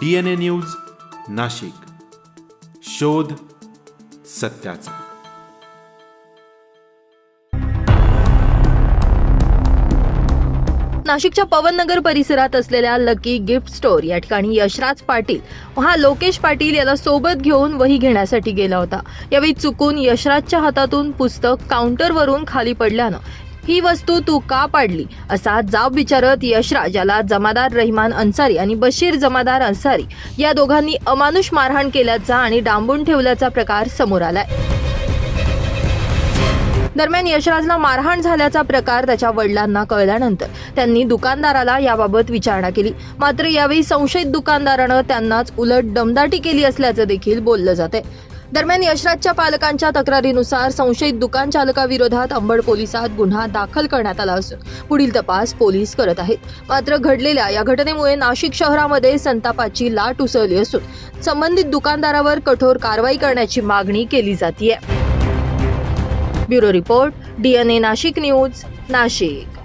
D N A news Nashik. शोध सत्याचा. नाशिकच्या पवननगर परिसरात असलेल्या लकी गिफ्ट स्टोअर या ठिकाणी यशराज पाटील हा लोकेश पाटील याला सोबत घेऊन वही घेण्यासाठी गेला होता. यावेळी चुकून यशराजच्या हातातून पुस्तक काउंटरवरून खाली पडल्यानं ही वस्तू तू का पाडली? असा जाब विचारत यशराज याला जमादार रहिमान अन्सारी आणि बशीर जमादार अन्सारी या दोघांनी अमानुष मारहाण केल्याचा आणि डांबून ठेवल्याचा प्रकार समोर आलाय. दरम्यान यशराजला मारहाण झाल्याचा प्रकार त्याच्या वडिलांना कळल्यानंतर त्यांनी दुकानदाराला याबाबत विचारणा केली. मात्र यावेळी संशयित दुकानदारानं त्यांनाच उलट दमदाटी केली असल्याचं देखील बोललं जाते दरम्यान यशराजच्या पालकांच्या तक्रारीनुसार संशयित दुकान चालकाविरोधात अंबड पोलिसात गुन्हा दाखल करण्यात आला असून पुढील तपास पोलीस करत आहेत. मात्र घडलेल्या या घटनेमुळे नाशिक शहरामध्ये संतापाची लाट उसळली असून संबंधित दुकानदारावर कठोर कारवाई करण्याची मागणी केली जाते bureau report DNA Nashik news Nashik.